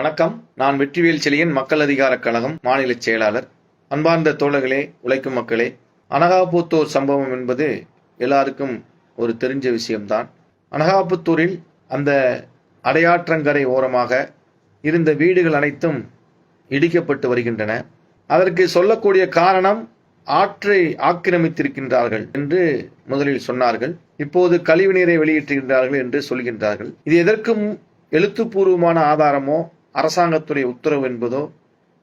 வணக்கம். நான் வெற்றிவேல் செலியன் மக்கள் அதிகாரக் கழகம் மாநில செயலாளர். அன்பார்ந்த தோழர்களே உழைக்கும் மக்களே அனகாபுத்தூர் சம்பவம் என்பது எல்லாருக்கும் ஒரு தெரிஞ்ச விஷயம்தான். அனகாபுத்தூரில் அந்த அடையாற்றங்கரை ஓரமாக இருந்த வீடுகள் அனைத்தும் இடிக்கப்பட்டு வருகின்றன. அதற்கு சொல்லக்கூடிய காரணம் ஆற்றை ஆக்கிரமித்திருக்கின்றார்கள் என்று முதலில் சொன்னார்கள். இப்போது கழிவு நீரை வெளியிட்டிருக்கின்றார்கள் என்று சொல்கின்றார்கள். இது எதற்கும் எழுத்துப்பூர்வமான ஆதாரமோ அரசாங்கத்துடைய உத்தரவு என்பதோ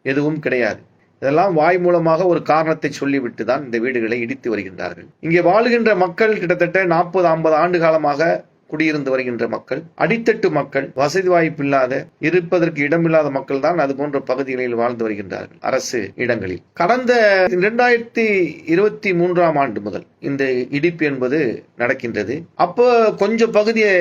எதுவும் கிடையாது. இதெல்லாம் வாய் மூலமாக ஒரு காரணத்தை சொல்லிவிட்டு தான் இந்த வீடுகளை இடித்து வருகின்றார்கள். இங்கே வாழுகின்ற மக்கள் கிட்டத்தட்ட நாற்பது ஐம்பது ஆண்டு காலமாக குடியிருந்து வருகின்ற மக்கள் அடித்தட்டு மக்கள் வசதி வாய்ப்பு இல்லாத இருப்பதற்கு இடமில்லாத மக்கள் தான் அது போன்ற பகுதிகளில் வாழ்ந்து வருகின்றார்கள் அரசு இடங்களில். கடந்த இரண்டாயிரத்தி இருபத்தி மூன்றாம் ஆண்டு முதல் இந்த இடிப்பு என்பது நடக்கின்றது. அப்போ கொஞ்சம் பகுதியை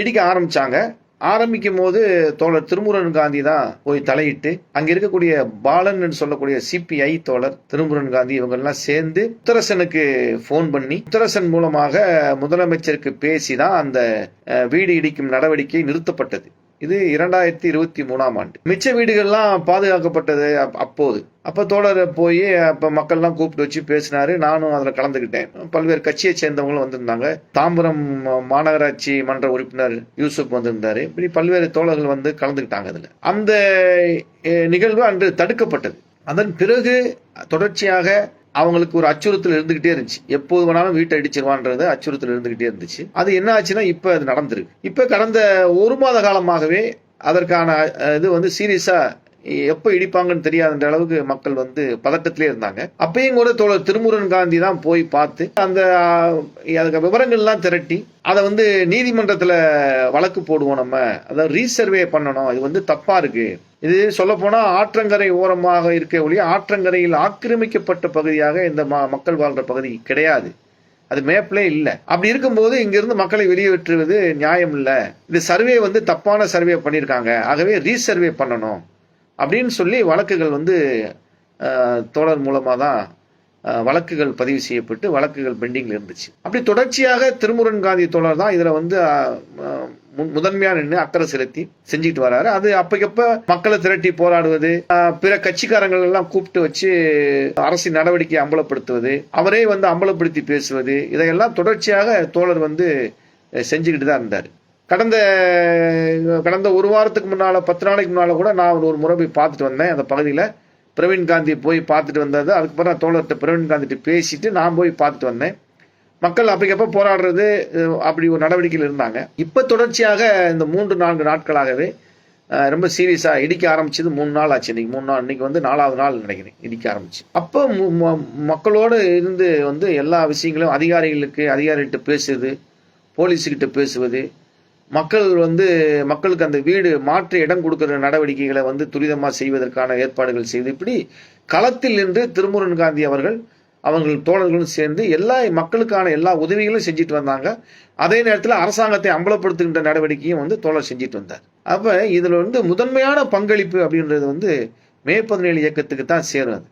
இடிக்க ஆரம்பிச்சாங்க. ஆரம்பிக்கும் போது தோழர் திருமுருகன் காந்தி தான் போய் தலையிட்டு அங்க இருக்கக்கூடிய பாலன் என்று சொல்லக்கூடிய சிபிஐ தோழர் திருமுருகன் காந்தி இவங்க எல்லாம் சேர்ந்து உத்தரசனுக்கு போன் பண்ணி உத்தரசன் மூலமாக முதலமைச்சருக்கு பேசி தான் அந்த வீடு இடிக்கும் நடவடிக்கை நிறுத்தப்பட்டது. இது இரண்டாயிரத்தி இருபத்தி மூணாம் ஆண்டு. மிச்ச வீடுகள்லாம் பாதுகாக்கப்பட்டது அப்போது. அப்ப தோழர் போய் அப்ப மக்கள்லாம் கூப்பிட்டு வச்சு பேசினாரு. நானும் அதுல கலந்துக்கிட்டேன் பல்வேறு கட்சியை சேர்ந்தவங்களும் வந்திருந்தாங்க. தாம்பரம் மாநகராட்சி மன்ற உறுப்பினர் யூசுப் வந்திருந்தாரு. இப்படி பல்வேறு தோழர்கள் வந்து கலந்துக்கிட்டாங்க அதுல. அந்த நிகழ்வு அன்று தடுக்கப்பட்டது. அதன் பிறகு தொடர்ச்சியாக அவங்களுக்கு ஒரு அச்சுறுத்தல் இருந்துகிட்டே இருந்துச்சு. எப்போது வேணாலும் வீட்டை அடிச்சிருவான்றது அச்சுறுத்தல் இருந்துகிட்டே இருந்துச்சு. அது என்ன ஆச்சுன்னா இப்ப அது நடந்திருக்கு. இப்ப கடந்த ஒரு மாத காலமாகவே அதற்கான இது வந்து சீரியஸா எப்போ இடிப்பாங்கன்னு தெரியாதுன்ற அளவுக்கு மக்கள் வந்து பதட்டத்திலே இருந்தாங்க. அப்பயும் கூட தோழர் திருமுருகன் காந்தி தான் போய் பார்த்து அந்த அதுக்கு விவரங்கள்லாம் திரட்டி அதை வந்து நீதிமன்றத்தில் வழக்கு போடுவோம் நம்ம. அதாவது ரீசர்வே பண்ணணும். இது வந்து தப்பா இருக்கு. இது சொல்ல போனா ஆற்றங்கரை ஓரமாக இருக்க ஒழிய ஆற்றங்கரையில் ஆக்கிரமிக்கப்பட்ட பகுதியாக இந்த மக்கள் வாழ்ற பகுதி கிடையாது. அது மேப்லே இல்லை. அப்படி இருக்கும்போது இங்கிருந்து மக்களை வெளியேற்றுவது நியாயம் இல்லை. இது சர்வே வந்து தப்பான சர்வே பண்ணியிருக்காங்க ஆகவே ரீசர்வே பண்ணணும். அப்படின்னு சொல்லி வழக்குகள் வந்து தோழர் மூலமாக தான் வழக்குகள் பதிவு செய்யப்பட்டு வழக்குகள் பெண்டிங்கில் இருந்துச்சு. அப்படி தொடர்ச்சியாக திருமுருகன் காந்தி தோழர் தான் இதில் வந்து முதன்மையாக நின்று அக்கறை செலுத்தி செஞ்சுட்டு வராரு. அது அப்பக்கப்ப மக்களை திரட்டி போராடுவது பிற கட்சிக்காரங்கள் எல்லாம் கூப்பிட்டு வச்சு அரசின் நடவடிக்கையை அம்பலப்படுத்துவது அவரே வந்து அம்பலப்படுத்தி பேசுவது இதையெல்லாம் தொடர்ச்சியாக தோழர் வந்து செஞ்சுக்கிட்டு தான் இருந்தார். கடந்த கடந்த ஒரு வாரத்துக்கு முன்னால பத்து நாளைக்கு முன்னால கூட நான் ஒரு முறை போய் பார்த்துட்டு வந்தேன். அந்த பகுதியில் பிரவீன் காந்தி போய் பார்த்துட்டு வந்தது. அதுக்கப்புறம் நான் தோழர்கிட்ட பிரவீன் காந்திட்டு பேசிட்டு நான் போய் பார்த்துட்டு வந்தேன். மக்கள் அப்பக்கப்ப போராடுறது அப்படி ஒரு நடவடிக்கையில் இருந்தாங்க. இப்போ தொடர்ச்சியாக இந்த மூன்று நான்கு நாட்களாகவே ரொம்ப சீரியஸாக இடிக்க ஆரம்பிச்சது மூணு நாள் ஆச்சு. இன்னைக்கு மூணு நாள் இன்னைக்கு வந்து நாலாவது நாள் நினைக்கிறேன் இடிக்க ஆரம்பிச்சு. அப்போ மு- மக்களோடு இருந்து வந்து எல்லா விஷயங்களும் அதிகாரிகளுக்கு அதிகாரிகிட்ட பேசுறது போலீஸுக்கிட்ட பேசுவது மக்கள் வந்து மக்களுக்கு அந்த வீடு மாற்று இடம் கொடுக்கிற நடவடிக்கைகளை வந்து துரிதமாக செய்வதற்கான ஏற்பாடுகள் செய்து இப்படி களத்தில் நின்று திருமுருகன் காந்தி அவர்கள் அவர்கள் தோழர்களும் சேர்ந்து எல்லா மக்களுக்கான எல்லா உதவிகளும் செஞ்சுட்டு வந்தாங்க. அதே நேரத்தில் அரசாங்கத்தை அம்பலப்படுத்துகின்ற நடவடிக்கையும் வந்து தோழர் செஞ்சுட்டு வந்தார். அப்போ இதில் வந்து முதன்மையான பங்களிப்பு அப்படின்றது வந்து மே பதினேழு இயக்கத்துக்கு தான் சேரும் அது.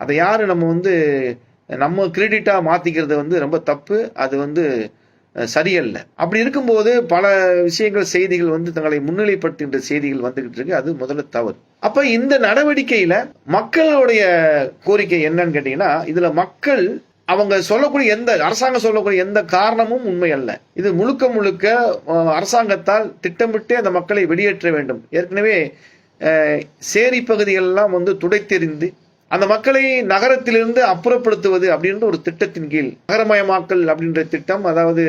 அதை யார் நம்ம வந்து நம்ம கிரெடிட்டாக மாற்றிக்கிறது வந்து ரொம்ப தப்பு. அது வந்து சரியல்ல. அப்படி இருக்கும்போது பல விஷயங்கள் செய்திகள் வந்து தங்களை முன்னிலைப்படுத்துகின்ற செய்திகள் வந்துகிட்டு இருக்கு. அது முதல்ல தவறு. அப்ப இந்த நடவடிக்கையில மக்களுடைய கோரிக்கை என்னன்னு கேட்டீங்கன்னா இதுல மக்கள் அவங்க சொல்லக்கூடிய எந்த அரசாங்கம் சொல்லக்கூடிய எந்த காரணமும் உண்மை அல்ல. இது முழுக்க முழுக்க அரசாங்கத்தால் திட்டமிட்டே அந்த மக்களை வெளியேற்ற வேண்டும். ஏற்கனவே சேரி பகுதிகள் எல்லாம் வந்து துடைத்தெறிந்து அந்த மக்களை நகரத்திலிருந்து அப்புறப்படுத்துவது அப்படின்ற ஒரு திட்டத்தின் கீழ். நகரமயமாக்கல் அப்படின்ற திட்டம் அதாவது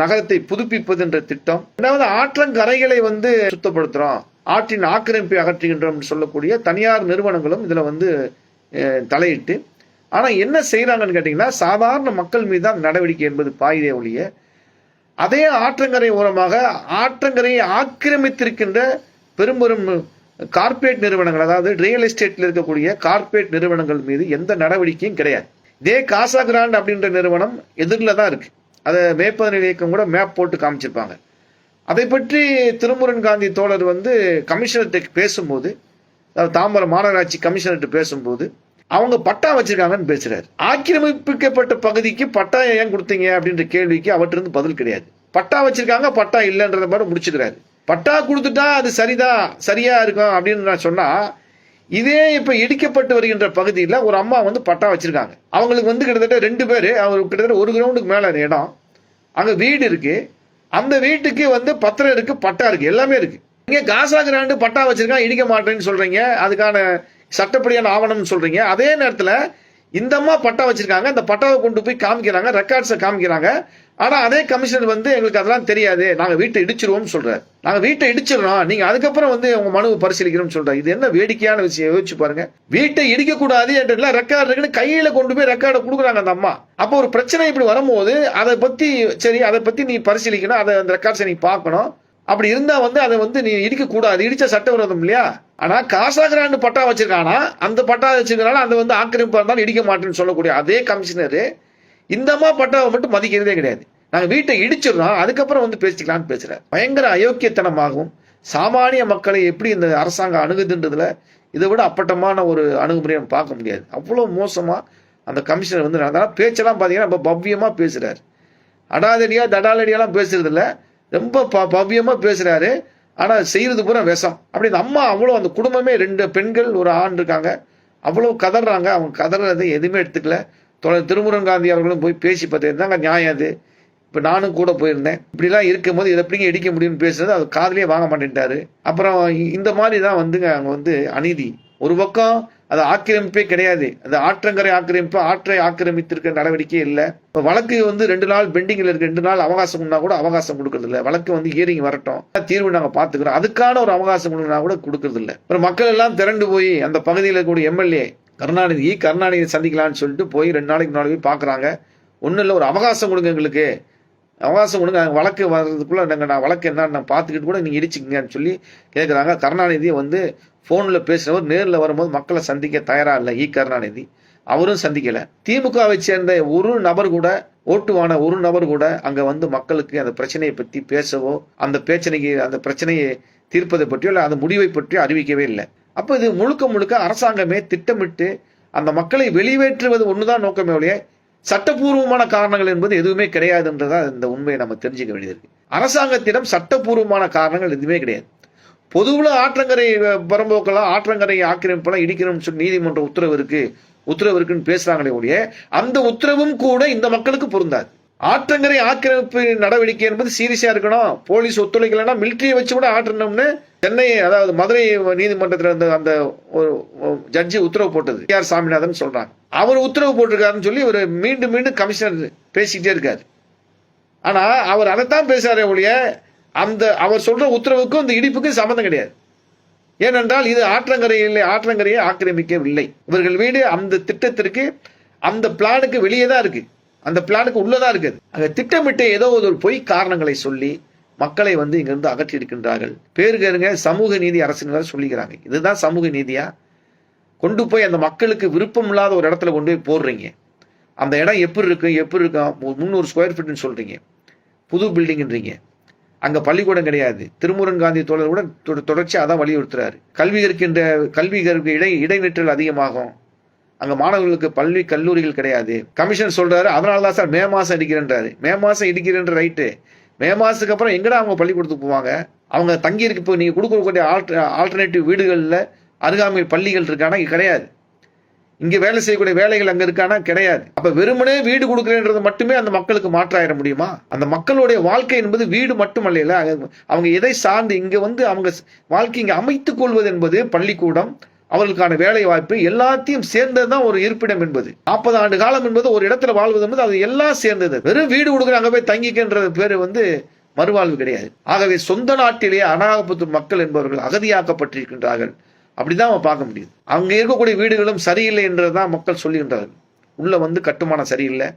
நகரத்தை புதுப்பிப்பது என்ற திட்டம். ரெண்டாவது ஆற்றங்கரைகளை வந்து சுத்தப்படுத்துறோம். ஆற்றின் ஆக்கிரமிப்பை அகற்றுகின்றோம் சொல்லக்கூடிய தனியார் நிறுவனங்களும் இதுல வந்து தலையிட்டு ஆனா என்ன செய்யறாங்கன்னு கேட்டீங்கன்னா சாதாரண மக்கள் மீது தான் நடவடிக்கை என்பது பாயுதே ஒழிய அதே ஆற்றங்கரை ஓரமாக ஆற்றங்கரையை ஆக்கிரமித்திருக்கின்ற பெரும் கார்ப்பரேட் நிறுவனங்கள் அதாவது ரியல் எஸ்டேட்ல இருக்கக்கூடிய கார்ப்பரேட் நிறுவனங்கள் மீது எந்த நடவடிக்கையும் கிடையாது. இதே காசா கிராண்ட் அப்படின்ற நிறுவனம் எதிரில் தான் இருக்கு. அதை மேற்பதனில் இயக்கம் கூட மேப் போட்டு காமிச்சிருப்பாங்க. அதை பற்றி திருமுருகன் காந்தி தோழர் வந்து கமிஷனர்கிட்ட பேசும்போது தாம்பரம் மாநகராட்சி கமிஷனர்கிட்ட பேசும்போது அவங்க பட்டா வச்சிருக்காங்கன்னு பேசுறாரு. ஆக்கிரமிப்பிக்கப்பட்ட பகுதிக்கு பட்டா ஏன் கொடுத்தீங்க அப்படின்ற கேள்விக்கு அவற்றிருந்து பதில் கிடையாது. பட்டா வச்சிருக்காங்க பட்டா இல்லைன்றத மாதிரி முடிச்சுக்கிறாரு. பட்டா கொடுத்துட்டா அது சரிதான் சரியா இருக்கும் அப்படின்னு நான் சொன்னா இதே இப்ப இடிக்கப்பட்டு வருகின்ற பகுதியில் ஒரு அம்மா வந்து பட்டா வச்சிருக்காங்க. அவங்களுக்கு வந்து கிட்டத்தட்ட ரெண்டு பேர் அவங்க கிட்டத்தட்ட ஒரு கிரவுண்டுக்கு மேல இடம். அங்க வீடு இருக்கு. அந்த வீட்டுக்கு வந்து பத்திரம் இருக்கு பட்டா இருக்கு எல்லாமே இருக்கு. இங்க காசா கிராண்டு பட்டா வச்சிருக்கான் இடிக்க மாட்டேன்னு சொல்றீங்க. அதுக்கான சட்டப்படியான ஆவணம்னு சொல்றீங்க. அதே நேரத்துல இந்த அம்மா பட்டா வச்சிருக்காங்க. அந்த பட்டாவை கொண்டு போய் காமிக்கிறாங்க ரெக்கார்ட்ஸை காமிக்கிறாங்க. ஆனால் அதே கமிஷனர் வந்து எங்களுக்கு அதெல்லாம் தெரியாது நாங்கள் வீட்டை இடிச்சிருவோம்னு சொல்கிறார் நாங்கள் வீட்டை இடிச்சிடறோம். நீங்கள் அதுக்கப்புறம் வந்து உங்கள் மனுவை பரிசீலிக்கணும்னு சொல்கிறார் இது என்ன வேடிக்கையான விஷயம்? யோசிச்சு பாருங்க. வீட்டை இடிக்கக்கூடாது என்றெல்லாம் ரெக்கார்டு இருக்குன்னு கையில் கொண்டு போய் ரெக்கார்டை கொடுக்குறாங்க அந்த அம்மா. அப்போ ஒரு பிரச்சனை இப்படி வரும்போது அதை பற்றி சரி அதை பற்றி நீ பரிசீலிக்கணும். அதை அந்த ரெக்கார்ட்ஸை நீ பார்க்கணும். அப்படி இருந்தா வந்து அதை வந்து நீ இடிக்கக்கூடாது. இடித்த இடிச்ச சட்டவிரோதம் இல்லையா? ஆனா காசாகிராண்டு பட்டா வச்சிருக்கானா? அந்த பட்டா வச்சிருக்கனால அதை வந்து ஆக்கிரமிப்பா இருந்தாலும் இடிக்க மாட்டேன்னு சொல்லக்கூடிய அதே கமிஷனரு இந்த அம்மா பட்டாவை மட்டும் மதிக்கிறதே கிடையாது. நாங்கள் வீட்டை இடிச்சிடுறோம் அதுக்கப்புறம் வந்து பேசிக்கலாம்னு பேசுறாரு. பயங்கர அயோக்கியத்தனமாகவும் சாமானிய மக்களை எப்படி இந்த அரசாங்கம் அணுகுதுன்றதுல இதை விட அப்பட்டமான ஒரு அணுகுமுறையை நம்ம பார்க்க முடியாது. அவ்வளோ மோசமாக அந்த கமிஷனர் வந்து நடந்தாலும் பேச்செல்லாம் பார்த்தீங்கன்னா ரொம்ப பவ்யமாக பேசுகிறார் அடாதடியா தடாலடியாலாம் பேசுறது இல்லை ரொம்ப ப- பவ்யமாக பேசுகிறாரு ஆனால் செய்யறது பூரா விஷம். அப்படி இந்த அம்மா அவ்வளோ அந்த குடும்பமே ரெண்டு பெண்கள் ஒரு ஆண் இருக்காங்க. அவ்வளோ கதறாங்க. அவங்க கதறது எதுவுமே எடுத்துக்கல. தொடர் திருமுருகன் காந்தி அவர்களும் போய் பேசி பார்த்து இருந்தாங்க நியாயம் அது? இப்போ நானும் கூட போயிருந்தேன். இப்படிலாம் இருக்கும்போது இதை எப்படிங்க இடிக்க முடியும்னு பேசுறது? அது காதுலயே வாங்க மாட்டேன்ட்டாரு. அப்புறம் இந்த மாதிரி தான் வந்துங்க அங்கே வந்து அநீதி. ஒரு பக்கம் அது ஆக்கிரமிப்பே கிடையாது. அந்த ஆற்றங்கரை ஆக்கிரமிப்பு ஆற்றை ஆக்கிரமித்திருக்க நடவடிக்கை இல்லை. இப்போ வழக்கு வந்து ரெண்டு நாள் பெண்டிங்கில் இருக்கு. ரெண்டு நாள் அவகாசம்னா கூட அவகாசம் கொடுக்கறது இல்லை. வழக்கு வந்து ஹியரிங் வரட்டும். தீர்வு நாங்கள் பார்த்துக்கிறோம். அதுக்கான ஒரு அவகாசம் கொடுக்கணும் கூட கொடுக்கறது இல்லை. அப்புறம் மக்கள் எல்லாம் திரண்டு போய் அந்த பகுதியில் இருக்கக்கூடிய எம்எல்ஏ கருணாநிதி கருணாநிதி சந்திக்கலாம்னு சொல்லிட்டு போய் ரெண்டு நாளைக்கு முன்னாடி போய் பார்க்குறாங்க. ஒன்றும் இல்லை ஒரு அவகாசம் கொடுங்க எங்களுக்கு. அவகாசம் கொடுங்க நாங்கள் வழக்கு வர்றதுக்குள்ளே நாங்கள் நான் வழக்கு என்னன்னு நான் பார்த்துக்கிட்டு கூட நீங்கள் இடிச்சிக்கங்கன்னு சொல்லி கேட்குறாங்க கருணாநிதி வந்து ஃபோனில் பேசினவர் நேரில் வரும்போது மக்களை சந்திக்க தயாராக இல்லை இ. கருணாநிதி. அவரும் சந்திக்கலை. திமுகவை சேர்ந்த ஒரு நபர் கூட ஓட்டுவான ஒரு நபர் கூட அங்கே வந்து மக்களுக்கு அந்த பிரச்சனையை பற்றி பேசவோ அந்த பிரச்சனைக்கு அந்த பிரச்சனையை தீர்ப்பதை பற்றியோ இல்லை அந்த முடிவை பற்றியோ அறிவிக்கவே இல்லை. அப்போ இது முழுக்க முழுக்க அரசாங்கமே திட்டமிட்டு அந்த மக்களை வெளியேற்றுவது ஒண்ணுதான் நோக்கமே ஒழிய சட்டப்பூர்வமான காரணங்கள் என்பது எதுவுமே கிடையாதுன்றதா இந்த உண்மையை நம்ம தெரிஞ்சுக்க வேண்டியது இருக்கு அரசாங்கத்திடம் சட்டப்பூர்வமான காரணங்கள் எதுவுமே கிடையாது. பொதுவில் ஆற்றங்கரை பரம்போக்கெல்லாம் ஆற்றங்கரை ஆக்கிரமிப்பெல்லாம் இடிக்கணும்னு சொல்லி நீதிமன்ற உத்தரவு இருக்கு. உத்தரவு இருக்குன்னு பேசுறாங்களே ஒழிய அந்த உத்தரவும் கூட இந்த மக்களுக்கு பொருந்தாது. ஆற்றங்கரை ஆக்கிரமிப்பு நடவடிக்கை என்பது சீரியஸா இருக்கணும். போலீஸ் ஒத்துழைக்கலைன்னா மிலிட்டரியை வச்சு கூட ஆற்றணும்னு சென்னை அதாவது மதுரை நீதிமன்றத்தில் இருந்த அந்த ஒரு ஜட்ஜி உத்தரவு போட்டது. ஆர் சாமிநாதன் சொல்றாங்க. அவர் உத்தரவு போட்டிருக்காருன்னு சொல்லி ஒரு மீண்டும் மீண்டும் கமிஷனர் பேசிக்கிட்டே இருக்காரு. ஆனா அவர் அதைத்தான் பேசுறாரே ஒழிய அந்த அவர் சொல்ற உத்தரவுக்கும் இந்த இடிப்புக்கும் சம்மந்தம் கிடையாது. ஏனென்றால் இது ஆற்றங்கரையில் ஆற்றங்கரையை ஆக்கிரமிக்கவில்லை. இவர்கள் வீடு அந்த திட்டத்திற்கு அந்த பிளானுக்கு வெளியே தான் இருக்கு. அந்த பிளானுக்கு உள்ளதா இருக்குது. அங்க திட்டமிட்டு ஏதோ ஒரு பொய் காரணங்களை சொல்லி மக்களை வந்து இங்கிருந்து அகற்றி இருக்கின்றார்கள் பேருங்க சமூக நீதி அரசினர் சொல்லிக்கிறாங்க. இதுதான் சமூக நீதியா? கொண்டு போய் அந்த மக்களுக்கு விருப்பம் இல்லாத ஒரு இடத்துல கொண்டு போய் போடுறீங்க. அந்த இடம் எப்படி இருக்கும் எப்படி இருக்கும் முந்நூறு ஸ்கொயர் ஃபீட்னு சொல்றீங்க. புது பில்டிங்ன்றீங்க அங்க பள்ளிக்கூடம் கிடையாது. திருமுருகன் காந்தி தோழர் கூட தொட- அதான் வலியுறுத்துறாரு. கல்வி கற்கின்ற கல்வி கற்க இடை இடைநிற்றல் அதிகமாகும். அங்க மாணவர்களுக்கு பள்ளி கல்லூரிகள் கிடையாது. கமிஷன் சொல்றாரு அதனால தான் சார் மே மாசம் இடிக்கிறேன்றாரு மே மாசம் இடிக்கிறேன்ற ரைட்டு மே மாதத்துக்கு அப்புறம் எங்கடா அவங்க பள்ளிக்கூடத்துக்கு போவாங்க? அவங்க தங்கியிருக்கு இப்போ நீங்கள் கொடுக்கக்கூடிய ஆல்டர்னேட்டிவ் வீடுகளில் அருகாமையில் பள்ளிகள் இருக்கானா? இங்கே கிடையாது. இங்கே வேலை செய்யக்கூடிய வேலைகள் அங்கே இருக்கானா? கிடையாது. அப்போ வெறுமனே வீடு கொடுக்குறேன்றது மட்டுமே அந்த மக்களுக்கு மாற்றாயிட முடியுமா? அந்த மக்களுடைய வாழ்க்கை என்பது வீடு மட்டுமல்ல அவங்க எதை சார்ந்து இங்கே வந்து அவங்க வாழ்க்கை இங்கே அமைத்துக் கொள்வது என்பது பள்ளிக்கூடம் அவர்களுக்கான வேலை வாய்ப்பு எல்லாத்தையும் சேர்ந்தது தான் ஒரு இருப்பிடம் என்பது. நாற்பது ஆண்டு காலம் என்பது ஒரு இடத்துல வாழ்வது என்பது அது எல்லாம் சேர்ந்தது. வெறும் வீடு கொடுக்குற அங்கே போய் தங்கிக்கின்ற பேர் வந்து மறுவாழ்வு கிடையாது. ஆகவே சொந்த நாட்டிலேயே அனாகபுத்தூர் மக்கள் என்பவர்கள் அகதியாக்கப்பட்டிருக்கின்றார்கள். அப்படிதான் அவன் பார்க்க முடியுது. அங்க இருக்கக்கூடிய வீடுகளும் சரியில்லை என்றதான் மக்கள் சொல்லுகின்றார்கள். உள்ள வந்து கட்டுமானம் சரியில்லை.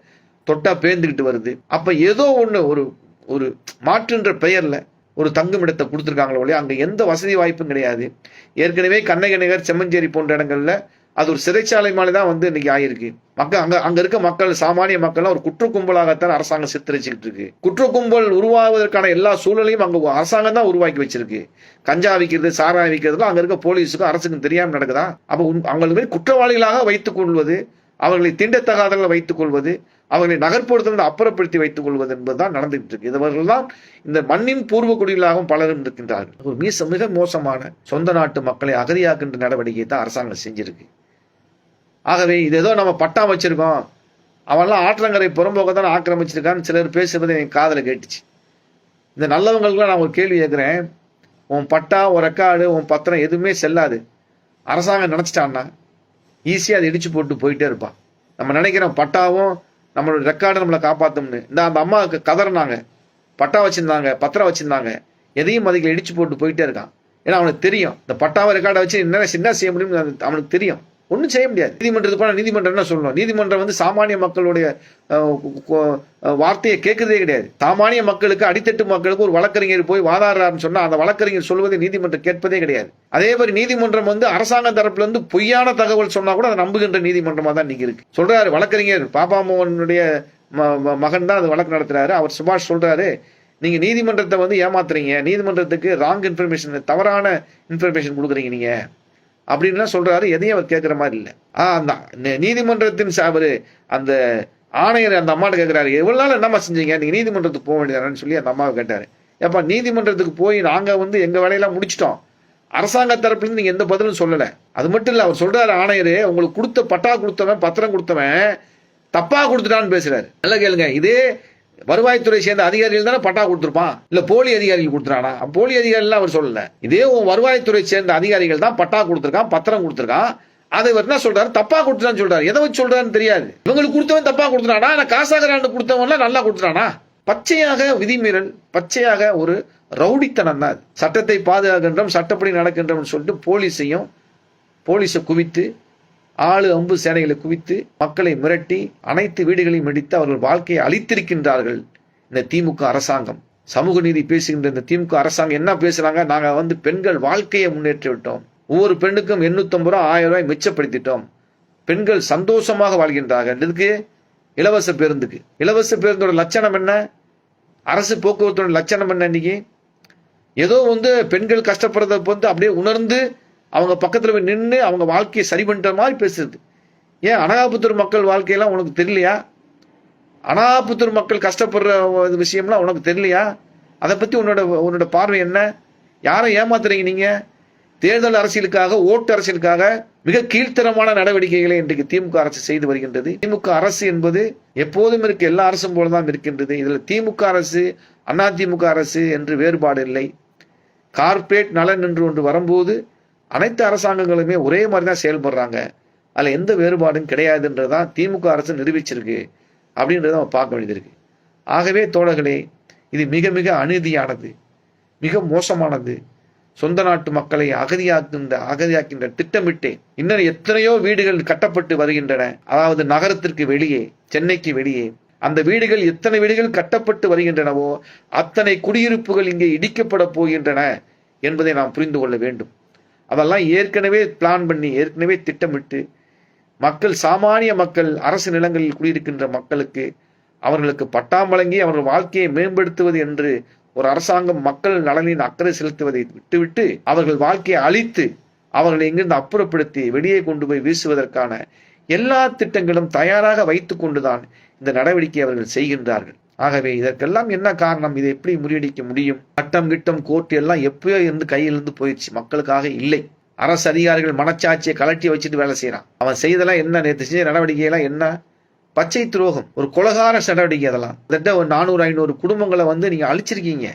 தொட்டா பேந்துக்கிட்டு வருது. அப்ப ஏதோ ஒண்ணு ஒரு ஒரு மாற்றுன்ற பெயர்ல ஒரு தங்குமிடத்தை கொடுத்துருக்காங்களோ இல்லையா? அங்கே எந்த வசதி வாய்ப்பும் கிடையாது. ஏற்கனவே கண்ணகி நகர் செம்மஞ்சேரி போன்ற இடங்கள்ல அது ஒரு சிறைச்சாலை மாதிரி தான் வந்து இன்னைக்கு ஆயிருக்கு. மக்கள் அங்க அங்க இருக்க மக்கள் சாமானிய மக்கள்லாம் ஒரு குற்ற கும்பலாகத்தான் அரசாங்கம் சித்தரிச்சுக்கிட்டு இருக்கு. குற்ற கும்பல் உருவாவதற்கான எல்லா சூழலையும் அங்க அரசாங்கம் தான் உருவாக்கி வச்சிருக்கு. கஞ்சா விற்கிறது சாரா விற்கிறதுலாம் அங்க இருக்க போலீஸுக்கும் அரசுக்கும் தெரியாம நடக்குதா? அப்ப அவங்களுமே அவங்களுக்கு குற்றவாளிகளாக வைத்துக் கொள்வது அவர்களை தீண்டத்தகாதவர்களை வைத்துக் கொள்வது அவர்களை நகர்ப்புறத்திலிருந்து அப்புறப்படுத்தி வைத்துக் கொள்வது என்பதுதான் நடந்துகிட்டு இருக்கு. இவர்கள் தான் இந்த மண்ணின் பூர்வ குடிகளாகவும் பலரும் இருக்கின்றார்கள். ஒரு மிக மிக மோசமான சொந்த நாட்டு மக்களை அகதியாக்கின்ற நடவடிக்கையை தான் அரசாங்கம் செஞ்சிருக்கு. ஆகவே இது ஏதோ நம்ம பட்டா வச்சிருக்கோம். அவன்லாம் ஆற்றங்கரை புறம்போக்க தான் ஆக்கிரமிச்சிருக்கான்னு சிலர் பேசுறது என் காதில் கேட்டுச்சு. இந்த நல்லவங்களுக்குலாம் நான் ஒரு கேள்வி கேட்குறேன் உன் பட்டா உன் ரெக்கார்டு உன் பத்திரம் எதுவுமே செல்லாது. அரசாங்கம் நினச்சிட்டான்னா ஈஸியாக அதை இடிச்சு போட்டு போயிட்டே இருப்பான். நம்ம நினைக்கிறோம் பட்டாவும் நம்மளோட ரெக்கார்டை நம்மளை காப்பாற்றும்னு இந்த அந்த அம்மாவுக்கு கதறினாங்க. பட்டா வச்சிருந்தாங்க பத்திரம் வச்சிருந்தாங்க. எதையும் மதிக்கல இடிச்சு போட்டு போயிட்டே இருக்கான். ஏன்னா அவனுக்கு தெரியும். இந்த பட்டாவை ரெக்கார்டை வச்சு என்ன என்ன செய்ய முடியும்னு அவனுக்கு தெரியும். ஒன்றும் செய்ய முடியாது. நீதிமன்றத்துக்கு போனால் நீதிமன்றம் என்ன சொல்லணும்? நீதிமன்றம் வந்து சாமானிய மக்களுடைய வார்த்தையை கேட்கறதே கிடையாது. சாமானிய மக்களுக்கு அடித்தட்டு மக்களுக்கு ஒரு வழக்கறிஞர் போய் வாதாடுறாருன்னு சொன்னால் அந்த வழக்கறிஞர் சொல்வதை நீதிமன்றம் கேட்பதே கிடையாது. அதே மாதிரி நீதிமன்றம் வந்து அரசாங்க தரப்புல இருந்து பொய்யான தகவல் சொன்னா கூட அதை நம்புகின்ற நீதிமன்றமாக தான் நீங்க இருக்கு. சொல்றாரு வழக்கறிஞர் பாப்பா மோகனுடைய ம- மகன் தான் அது வழக்கு நடத்துறாரு. அவர் சுபாஷ் சொல்றாரு நீங்க நீதிமன்றத்தை வந்து ஏமாத்துறீங்க. நீதிமன்றத்துக்கு ராங் இன்ஃபர்மேஷன் தவறான இன்ஃபர்மேஷன் கொடுக்குறீங்க நீங்க. அப்படின்லாம் சொல்றாரு. எதையும் அவர் கேட்குற மாதிரி இல்லை. ஆ அந்த நீதிமன்றத்தின் ச- அந்த ஆணையர் அந்த அம்மாட்ட கேட்குறாரு எவ்வளோ நாள் என்னம்மா செஞ்சீங்க? நீங்கள் நீதிமன்றத்துக்கு போக வேண்டியதானு சொல்லி அந்த அம்மாவை கேட்டார். ஏப்பா நீதிமன்றத்துக்கு போய் நாங்கள் வந்து எங்கள் வேலையெல்லாம் முடிச்சிட்டோம். அரசாங்க தரப்புலேருந்து நீங்கள் எந்த பதிலும் சொல்லலை. அது மட்டும் இல்லை அவர் சொல்கிறார் ஆணையர் உங்களுக்கு கொடுத்த பட்டா கொடுத்தவன் பத்திரம் கொடுத்தவன் தப்பாக கொடுத்துட்டான்னு பேசுகிறாரு நல்லா கேளுங்க. இதே வருவாய்த்துறை சேர்ந்த அதிகாரிகள் தானே பட்டா கொடுத்துருப்பான்? இல்ல போலி அதிகாரிகள் கொடுத்துறானா போலி அதிகாரிகள் அவர் சொல்லல. இதே உன் வருவாய்த்துறை சேர்ந்த அதிகாரிகள் தான் பட்டா கொடுத்துருக்கான் பத்திரம் கொடுத்துருக்கான். அதை இவர் என்ன சொல்றாரு? தப்பா கொடுத்துட்டான்னு சொல்றாரு. எதை வச்சு சொல்றாருன்னு தெரியாது. இவங்களுக்கு கொடுத்தவன் தப்பா கொடுத்துட்டானா? ஆனா காசாகரான்னு கொடுத்தவன்லாம் நல்லா கொடுத்துட்டானா? பச்சையாக விதிமீறல் பச்சையாக ஒரு ரவுடித்தனம் தான் சட்டத்தை பாதுகாக்கின்றோம் சட்டப்படி நடக்கின்றோம்னு சொல்லிட்டு போலீஸையும் போலீஸை குவித்து ஆளு அம்பு சேனைகளை குவித்து மக்களை மிரட்டி அனைத்து வீடுகளையும் இடித்து அவர்கள் வாழ்க்கையை அழித்திருக்கின்றார்கள். இந்த திமுக அரசாங்கம். சமூக நீதி பேசுகின்ற இந்த திமுக அரசாங்கம் என்ன பேசுறாங்க? நாங்கள் வந்து பெண்கள் வாழ்க்கையை முன்னேற்றி விட்டோம் ஒவ்வொரு பெண்ணுக்கும் 850 ரூபாய் ஆயிரம் ரூபாய் மிச்சப்படுத்திட்டோம். பெண்கள் சந்தோஷமாக வாழ்கின்றார்கள். இதுக்கு இலவச பேருந்துக்கு. இலவச பேருந்தோட லட்சணம் என்ன? அரசு போக்குவரத்தோட லட்சணம் என்ன இன்னைக்கு? ஏதோ வந்து பெண்கள் கஷ்டப்படுறத வந்து அப்படியே உணர்ந்து அவங்க பக்கத்தில் போய் நின்று அவங்க வாழ்க்கையை சரி பண்ணுற மாதிரி பேசுறது. ஏன் அனகாபுத்தூர் மக்கள் வாழ்க்கையெல்லாம் உனக்கு தெரியலையா? அனாபுத்தூர் மக்கள் கஷ்டப்படுற விஷயம்லாம் உனக்கு தெரியலையா? அதை பற்றி உன்னோட உன்னோட பார்வை என்ன? யாரை ஏமாத்துறீங்க நீங்கள் தேர்தல் அரசியலுக்காக ஓட்டு அரசியலுக்காக மிக கீழ்த்தரமான நடவடிக்கைகளை இன்றைக்கு திமுக அரசு செய்து வருகின்றது. திமுக அரசு என்பது எப்போதும் இருக்க எல்லா அரசும் போலதான் இருக்கின்றது. இதில் திமுக அரசு அண்ணா திமுக அரசு என்று வேறுபாடு இல்லை. கார்ப்பரேட் நலன் என்று ஒன்று வரும்போது அனைத்து அரசாங்கங்களுமே ஒரே மாதிரி தான் செயல்படுறாங்க. அதில் எந்த வேறுபாடும் கிடையாதுன்றதான் திமுக அரசு நிரூபிச்சிருக்கு அப்படின்றத நம்ம பார்க்க வேண்டியது இருக்கு ஆகவே தோழர்களே இது மிக மிக அநீதியானது மிக மோசமானது. சொந்த நாட்டு மக்களை அகதியாக்குகின்ற அகதியாக்கின்ற திட்டமிட்டே இன்னும் எத்தனையோ வீடுகள் கட்டப்பட்டு வருகின்றன. அதாவது நகரத்திற்கு வெளியே சென்னைக்கு வெளியே. அந்த வீடுகள் எத்தனை வீடுகள் கட்டப்பட்டு வருகின்றனவோ அத்தனை குடியிருப்புகள் இங்கே இடிக்கப்பட போகின்றன என்பதை நாம் புரிந்து கொள்ள வேண்டும். அதெல்லாம் ஏற்கனவே பிளான் பண்ணி ஏற்கனவே திட்டமிட்டு மக்கள் சாமானிய மக்கள் அரசு நிலங்களில் குடியிருக்கின்ற மக்களுக்கு அவர்களுக்கு பட்டாம் வழங்கி அவர்கள் வாழ்க்கையை மேம்படுத்துவது என்று ஒரு அரசாங்கம் மக்கள் நலனின் அக்கறை செலுத்துவதை விட்டுவிட்டு அவர்கள் வாழ்க்கையை அழித்து அவர்களை இங்கிருந்து அப்புறப்படுத்தி வெளியே கொண்டு போய் வீசுவதற்கான எல்லா திட்டங்களும் தயாராக வைத்துக் கொண்டுதான் இந்த நடவடிக்கை அவர்கள் செய்கின்றார்கள். ஆகவே இதற்கெல்லாம் என்ன காரணம்? இதை எப்படி முறியடிக்க முடியும்? சட்டம் கிட்டம் கோர்ட் எல்லாம் எப்பயோ இருந்து கையிலிருந்து போயிடுச்சு. மக்களுக்காக இல்லை. அரசு அதிகாரிகள் மனச்சாட்சியை கலட்டி வச்சுட்டு வேலை செய்யறான். அவன் செய்தெல்லாம் என்ன? நேற்று செஞ்ச நடவடிக்கையெல்லாம் என்ன? பச்சை துரோகம். ஒரு கொலகார நடவடிக்கை அதெல்லாம். கிட்டத்தட்ட ஒரு நானூறு ஐநூறு குடும்பங்களை வந்து நீங்க அழிச்சிருக்கீங்க.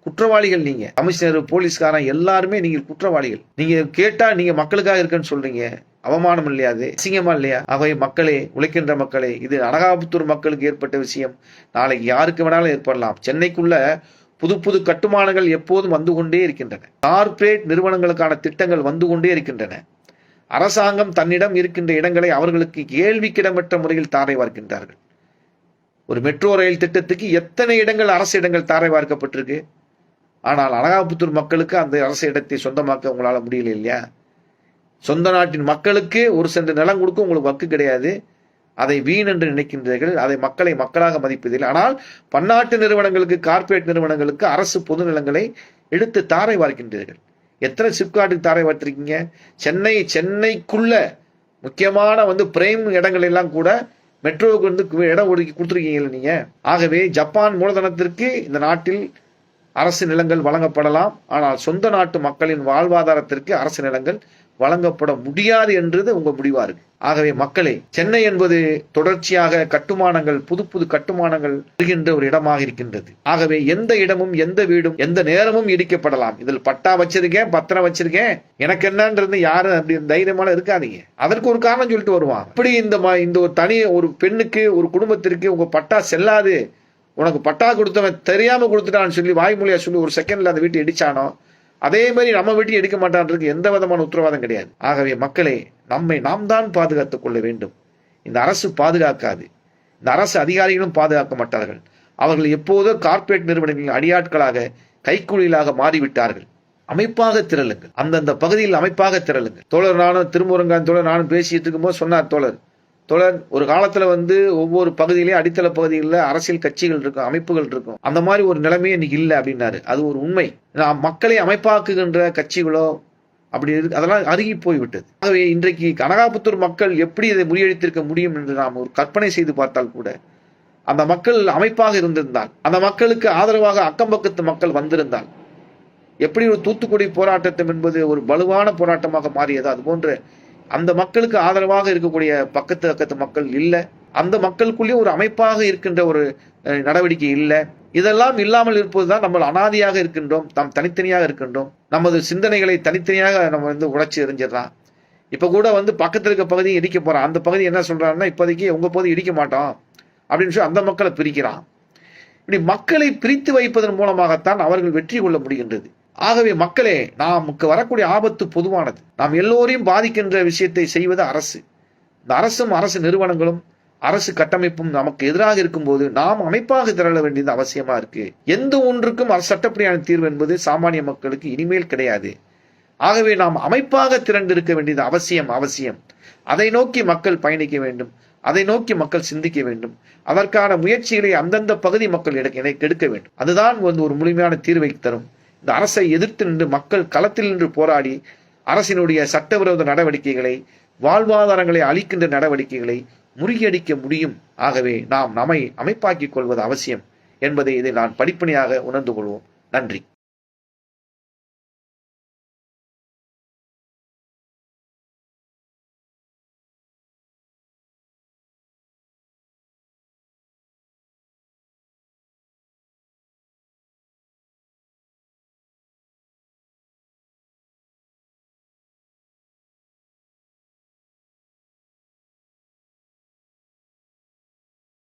குற்றவாளிகள் நீங்க. கமிஷனர் போலீஸ்காரன் எல்லாருமே நீங்க குற்றவாளிகள். நீங்க கேட்டா நீங்க மக்களுக்காக இருக்கேன்னு சொல்றீங்க. அவமானம் இல்லையா அது? அசிங்கமா இல்லையா? அவை மக்களே உழைக்கின்ற மக்களே இது அனகாபுத்தூர் மக்களுக்கு ஏற்பட்ட விஷயம். நாளைக்கு யாருக்கு வேணாலும் ஏற்படலாம். சென்னைக்குள்ள புது புது கட்டுமானங்கள் எப்போதும் வந்து கொண்டே இருக்கின்றன. கார்ப்பரேட் நிறுவனங்களுக்கான திட்டங்கள் வந்து கொண்டே இருக்கின்றன. அரசாங்கம் தன்னிடம் இருக்கின்ற இடங்களை அவர்களுக்கு கேள்விக்கிடமற்ற முறையில் தாரை வார்க்கின்றார்கள். ஒரு மெட்ரோ ரயில் திட்டத்துக்கு எத்தனை இடங்கள் அரசு இடங்கள் தாரை வார்க்கப்பட்டிருக்கு? ஆனால் அனகாபுத்தூர் மக்களுக்கு அந்த அரசு இடத்தை சொந்தமாக்க உங்களால் முடியல இல்லையா? சொந்த நாட்டின் மக்களுக்கு ஒரு சென்று நிலம் கொடுக்க உங்களுக்கு வக்கு கிடையாது. அதை வீண் என்று நினைக்கின்றீர்கள். அதை மக்களை மக்களாக மதிப்பதில்லை. ஆனால் பன்னாட்டு நிறுவனங்களுக்கு கார்ப்பரேட் நிறுவனங்களுக்கு அரசு பொது நிலங்களை எடுத்து தாரை வார்க்கின்றீர்கள். எத்தனை சிப்காட்டுக்கு தாரை வார்த்திருக்கீங்க? சென்னை சென்னைக்குள்ள முக்கியமான வந்து பிரேம் இடங்கள் எல்லாம் கூட மெட்ரோவுக்கு வந்து இடம் ஒதுக்கி கொடுத்துருக்கீங்களா நீங்க. ஆகவே ஜப்பான் மூலதனத்திற்கு இந்த நாட்டில் அரசு நிலங்கள் வழங்கப்படலாம். ஆனால் சொந்த நாட்டு மக்களின் வாழ்வாதாரத்திற்கு அரசு நிலங்கள் வழங்கப்பட முடியாது என்றது உங்க முடிவா இருக்கு. ஆகவே மக்களே சென்னை என்பது தொடர்ச்சியாக கட்டுமானங்கள் புது புது கட்டுமானங்கள் வருகின்ற ஒரு இடமாக இருக்கின்றது. ஆகவே எந்த இடமும் எந்த வீடும் எந்த நேரமும் இடிக்கப்படலாம். இதில் பட்டா வச்சிருக்கேன் பத்திரம் வச்சிருக்கேன். எனக்கு என்னன்றது யாரும் அப்படி தைரியமான இருக்காதீங்க. அதற்கு ஒரு காரணம் சொல்லிட்டு வருவாங்க. இப்படி இந்த இந்த ஒரு தனி ஒரு பெண்ணுக்கு ஒரு குடும்பத்திற்கு உங்க பட்டா செல்லாது. உனக்கு பட்டா கொடுத்தவன் தெரியாம கொடுத்துட்டான்னு சொல்லி வாய்மொழியா சொல்லி ஒரு செகண்ட்ல அந்த வீட்டை இடிச்சானோ அதே மாதிரி நம்ம வெட்டி எடுக்க மாட்டான்றதுக்கு எந்த விதமான உத்தரவாதம் கிடையாது. ஆகவே மக்களே நம்மை நாம் தான் பாதுகாத்துக் கொள்ள வேண்டும். இந்த அரசு பாதுகாக்காது. இந்த அரசு அதிகாரிகளும் பாதுகாக்க மாட்டார்கள். அவர்கள் எப்போதோ கார்ப்பரேட் நிறுவனங்களின் அடியாட்களாக கைக்கூலிகளாக மாறிவிட்டார்கள். அமைப்பாக திரளுங்கள். அந்தந்த பகுதியில் அமைப்பாக திரளுங்கள். தோழர் நானும் திருமுருங்கான் தோழர் நானும் பேசிட்டு இருக்கும்போது சொன்னார் தோழர் தொடர் ஒரு காலத்துல வந்து ஒவ்வொரு பகுதியிலேயும் அடித்தள பகுதிகளில் அரசியல் கட்சிகள் இருக்கும் அமைப்புகள் இருக்கும். அந்த மாதிரி ஒரு நிலைமையே இன்னைக்கு இல்லை அப்படின்னாரு. அது ஒரு உண்மை. நாம் மக்களை அமைப்பாக்குகின்ற கட்சிகளோ அப்படி இருக்கு அதெல்லாம் அருகி போய்விட்டது. ஆகவே இன்றைக்கு கனகாபுத்தூர் மக்கள் எப்படி இதை முறியடித்திருக்க முடியும் என்று நாம் ஒரு கற்பனை செய்து பார்த்தால் கூட அந்த மக்கள் அமைப்பாக இருந்திருந்தால் அந்த மக்களுக்கு ஆதரவாக அக்கம்பக்கத்து மக்கள் வந்திருந்தால் எப்படி ஒரு தூத்துக்குடி போராட்டத்தம் என்பது ஒரு வலுவான போராட்டமாக மாறியதோ அது போன்ற அந்த மக்களுக்கு ஆதரவாக இருக்கக்கூடிய பக்கத்து பக்கத்து மக்கள் இல்லை. அந்த மக்களுக்குள்ளேயும் ஒரு அமைப்பாக இருக்கின்ற ஒரு நடவடிக்கை இல்லை. இதெல்லாம் இல்லாமல் இருப்பது தான் நம்ம அனாதியாக இருக்கின்றோம். நாம் தனித்தனியாக இருக்கின்றோம். நமது சிந்தனைகளை தனித்தனியாக நம்ம வந்து உடைச்சி எறிஞ்சிடலாம். இப்போ கூட வந்து பக்கத்தில் இருக்க பகுதியை இடிக்க போகிறான் அந்த பகுதி என்ன சொல்றாங்கன்னா இப்போதைக்கு உங்கள் பகுதி இடிக்க மாட்டோம் அப்படின்னு சொல்லி அந்த மக்களை பிரிக்கிறான். இப்படி மக்களை பிரித்து வைப்பதன் மூலமாகத்தான் அவர்கள் வெற்றி கொள்ள முடிகின்றது. ஆகவே மக்களே நமக்கு வரக்கூடிய ஆபத்து பொதுவானது. நாம் எல்லோரையும் பாதிக்கின்ற விஷயத்தை செய்வது அரசு. இந்த அரசும் அரசு நிறுவனங்களும் அரசு கட்டமைப்பும் நமக்கு எதிராக இருக்கும்போது நாம் அமைப்பாக திரள வேண்டியது அவசியமா இருக்கு. எந்த ஒன்றுக்கும் அரசு சட்டப்படியான தீர்வு என்பது சாமானிய மக்களுக்கு இனிமேல் கிடையாது. ஆகவே நாம் அமைப்பாக திரண்டிருக்க வேண்டியது அவசியம் அவசியம். அதை நோக்கி மக்கள் பயணிக்க வேண்டும். அதை நோக்கி மக்கள் சிந்திக்க வேண்டும். அதற்கான முயற்சிகளை அந்தந்த பகுதி மக்கள் எடுக்க எடுக்க வேண்டும். அதுதான் வந்து ஒரு முழுமையான தீர்வை தரும். இந்த அரசை எதிர்த்து நின்று மக்கள் களத்தில் நின்று போராடி அரசினுடைய சட்டவிரோத நடவடிக்கைகளை வாழ்வாதாரங்களை அளிக்கின்ற நடவடிக்கைகளை முறியடிக்க முடியும். ஆகவே நாம் நம்மை அமைப்பாக்கிக் கொள்வது அவசியம் என்பதை இதை நான் படிப்பனையாக உணர்ந்து கொள்வோம். நன்றி.